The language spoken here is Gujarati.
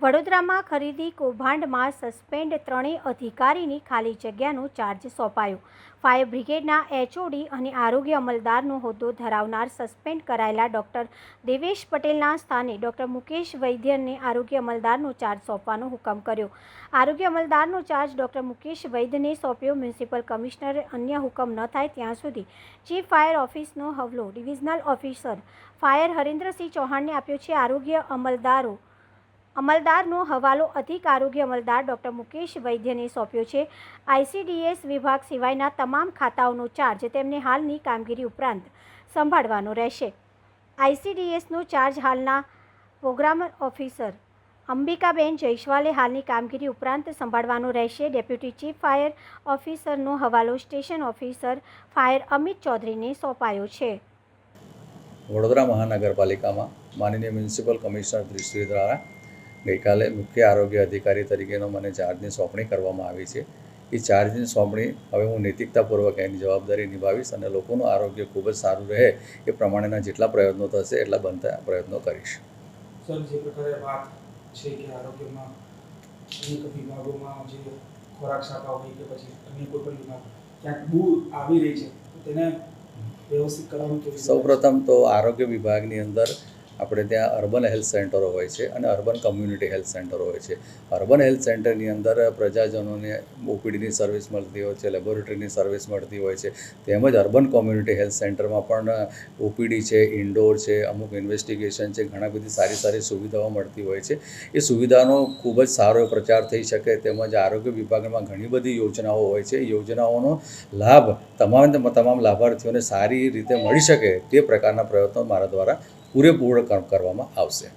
વડોદરામાં ખરીદી કૌભાંડમાં સસ્પેન્ડ ત્રણેય અધિકારીની ખાલી જગ્યાનો ચાર્જ સોંપાયો. ફાયર બ્રિગેડના એચઓડી અને આરોગ્ય અમલદારનો હોદ્દો ધરાવનાર સસ્પેન્ડ કરાયેલા ડોક્ટર દેવેશ પટેલના સ્થાને ડોક્ટર મુકેશ વૈદ્યને આરોગ્ય અમલદારનો ચાર્જ સોંપવાનો હુકમ કર્યો. આરોગ્ય અમલદારનો ચાર્જ ડોક્ટર મુકેશ વૈદ્યને સોંપ્યો. મ્યુનિસિપલ કમિશનરે અન્ય હુકમ ન થાય ત્યાં સુધી ચીફ ફાયર ઓફિસનો હવલો ડિવિઝનલ ઓફિસર ફાયર હરેન્દ્રસિંહ ચૌહાણને આપ્યો છે. આરોગ્ય અમલદારો અમલદારનો હવાલો અધિક આરોગ્ય અમલદાર ડૉક્ટર મુકેશ વૈદ્યને સોંપ્યો છે. આઈસીડીએસ વિભાગ સિવાયના તમામ ખાતાઓનો ચાર્જ તેમને હાલની કામગીરી ઉપરાંત સંભાળવાનો રહેશે. આઈસીડીએસનો ચાર્જ હાલના પ્રોગ્રામ ઓફિસર અંબિકાબેન જયસ્વાલે હાલની કામગીરી ઉપરાંત સંભાળવાનો રહેશે. ડેપ્યુટી ચીફ ફાયર ઓફિસરનો હવાલો સ્ટેશન ઓફિસર ફાયર અમિત ચૌધરીને સોંપાયો છે. વડોદરા મહાનગરપાલિકામાં માનનીય મ્યુનિસિપલ કમિશનર શ્રી દ્વારા ગઈકાલે મુખ્ય આરોગ્ય અધિકારી તરીકેનો મને ચાર્જની સોંપણી કરવામાં આવી છે. એ ચાર્જની સોંપણી હવે હું નૈતિકતાપૂર્વક એની જવાબદારી નિભાવીશ અને લોકોનું આરોગ્ય ખૂબ જ સારું રહે એ પ્રમાણેના જેટલા પ્રયત્નો થશે એટલા બનતા પ્રયત્નો કરીશ. સર જે પ્રકારે વાત છે કે આરોગ્યમાં અનેક વિભાગોમાં જે ખોરાક શાખા હોય કે પછી અન્ય કોઈ પણ વિભાગ ક્યાંક દૂર આવી રહી છે તેને વ્યવસ્થિત કરવાનું સૌ પ્રથમ સૌપ્રથમ તો આરોગ્ય વિભાગની અંદર આપણે ત્યાં અર્બન હેલ્થ સેન્ટરો હોય છે અને અર્બન કમ્યુનિટી હેલ્થ સેન્ટરો હોય છે. અર્બન હેલ્થ સેન્ટરની અંદર પ્રજાજનોને ઓપીડીની સર્વિસ મળતી હોય છે, લેબોરેટરીની સર્વિસ મળતી હોય છે. તેમજ અર્બન કોમ્યુનિટી હેલ્થ સેન્ટરમાં પણ ઓપીડી છે, ઇન્ડોર છે, અમુક ઇન્વેસ્ટિગેશન છે, ઘણા બધી સારી સારી સુવિધાઓ મળતી હોય છે. એ સુવિધાનો ખૂબ જ સારો પ્રચાર થઈ શકે તેમજ આરોગ્ય વિભાગમાં ઘણી બધી યોજનાઓ હોય છે. યોજનાઓનો લાભ તમામ તમામ લાભાર્થીઓને સારી રીતે મળી શકે તે પ્રકારના પ્રયત્નો મારા દ્વારા પૂરેપૂરો કરવામાં આવશે.